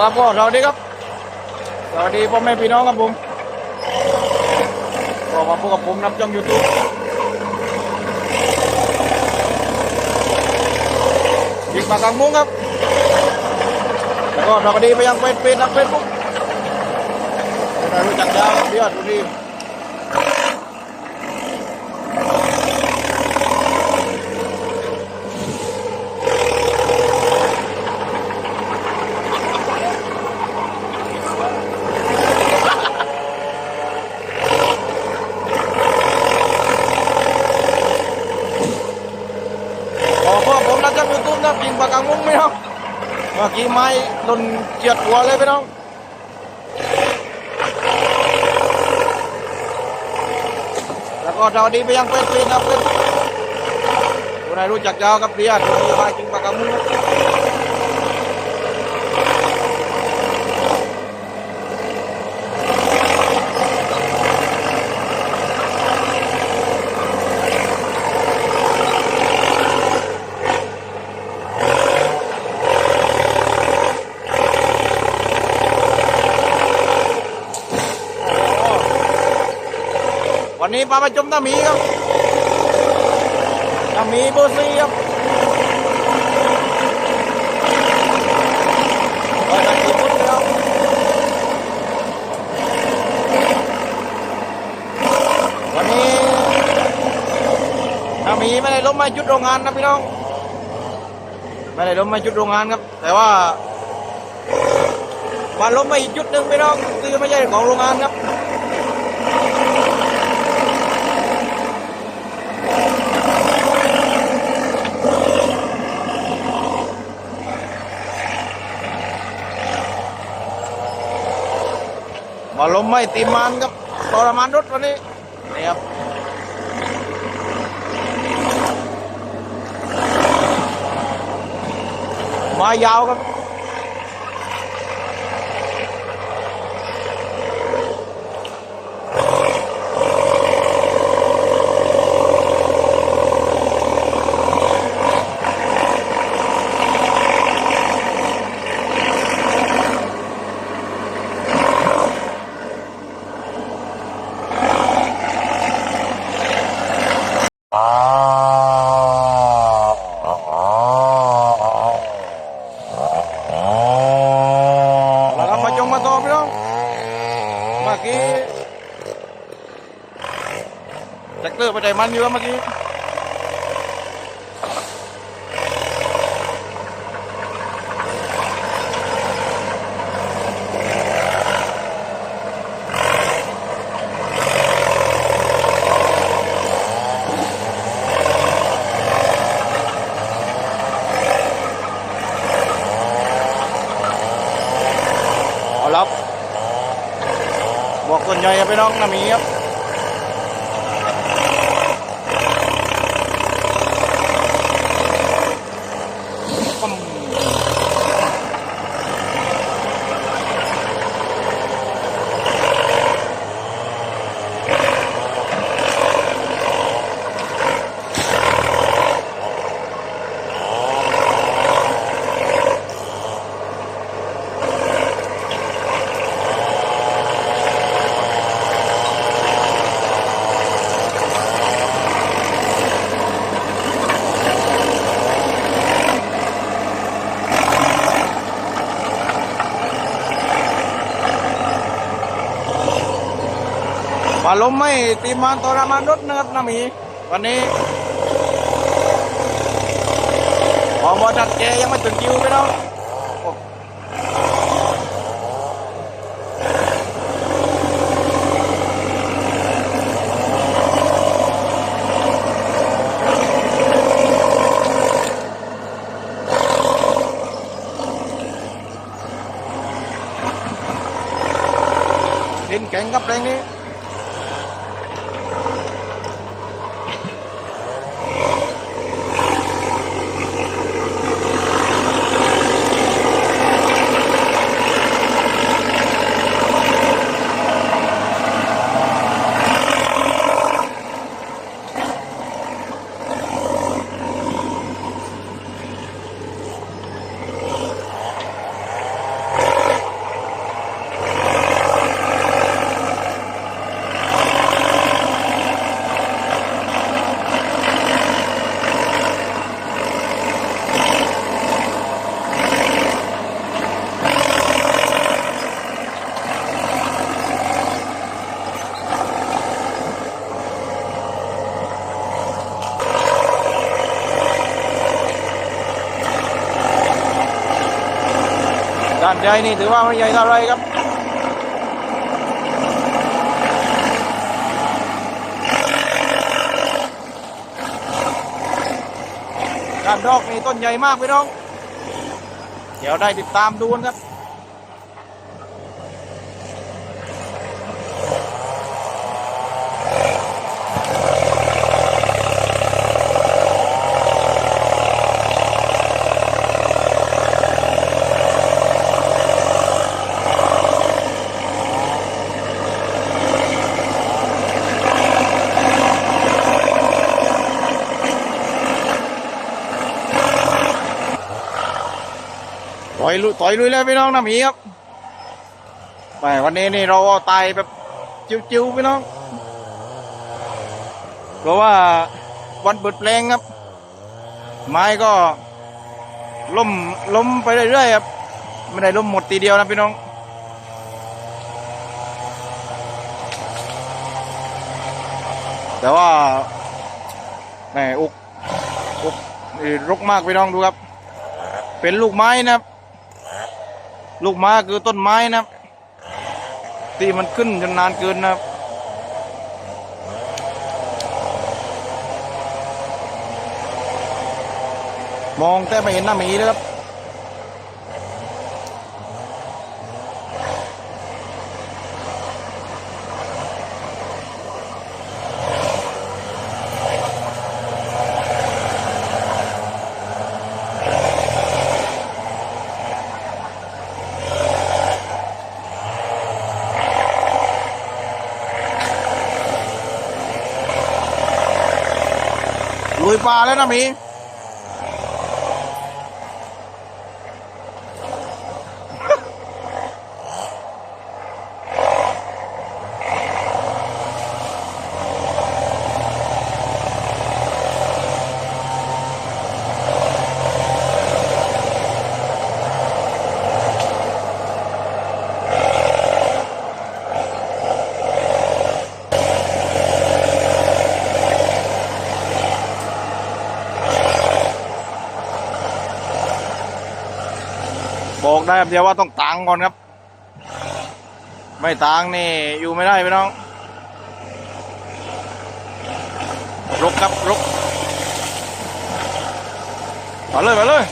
ครับพ่อสวัสดีครับ สวัสดีพ่อแม่พี่น้องครับผมก็มาพบกับผมนับช่องยูทูบยิงมากลางมุ้งครับ แล้วก็สวัสดีไปยังเฟซเฟซนักเฟซบุ๊กเรารู้จักดาวเดียร์ดูดีขอพ่อผมนับช่องยูทูบนะยิงมากลางมุ้งไหมครับเมื่อกี้ไม้หล่นเจียดหัวเลยพี่น้องแล้วก็สวัสดีไปยังเพื่อนๆนะเพื่อนคนไหนรู้จักดาวกับเรียดูดีมาจริงปากกามุ้ วันนี้พาไปชมตามีครับตามีโบอร์ซีครับโอ้ยตาหมีพุทธครับวันนี้ตามีไม่ได้ล้มมาจุดโรงงานนะพี่น้อง ไม่ได้ล้มมาจุดโรงงานครับ แต่ว่ามาล้มมาอีกจุดหนึ่งพี่น้องคือไม่ใช่ของโรงงานครับ มไม่ตีมันครับทรมานรถวันนี้นี่ครับมายาวครับแล้วก็มาจงมาต่อพี่น้องเมื่อกี้แจ็คเตอร์ ไปใจมันอยู่ครับเมื่อกี้เอาละครับอกคนใหญ่ครับพี่น้องนะมีครับ มาล้มไม่ตีมันทรมานรถนะครับนะมีวันนี้พอมดดัดแกยังไม่ถึงคิวพี่น้องโอ้ดินแข็งกับแรงนี้านใหญ่นี่ถือว่าไม่ใหญ่เท่าไรครับการดอกนี่ต้นใหญ่มากพี่น้อง เดี๋ยวได้ติดตามดูกันครับ อยลุยต่อยลุยแล้วพี่น้องนะหมีครับไปวันนี้นี่เราเอาตายแบบจิ้วๆพี่น้อง เพราะว่าวันเปิดเพลงครับ ไม้ก็ล้มล้มไปเรื่อยๆครับไม่ได้ล้มหมดทีเดียวนะพี่น้องแต่ว่าแหมอุกอุกรกมากพี่น้องดูครับ เป็นลูกไม้นะครับ ลูกไม้คือต้นไม้นะครับที่มันขึ้นจนนานเกินนะครับมองแต่ไม่เห็นหน้าหมีเลยครับ ลุยปลาแล้วนะมี ได้คำเดียวว่าต้องตังก่อนครับ ไม่ตังนี่อยู่ไม่ได้พี่น้องรกครับรกมาเลยมาเลย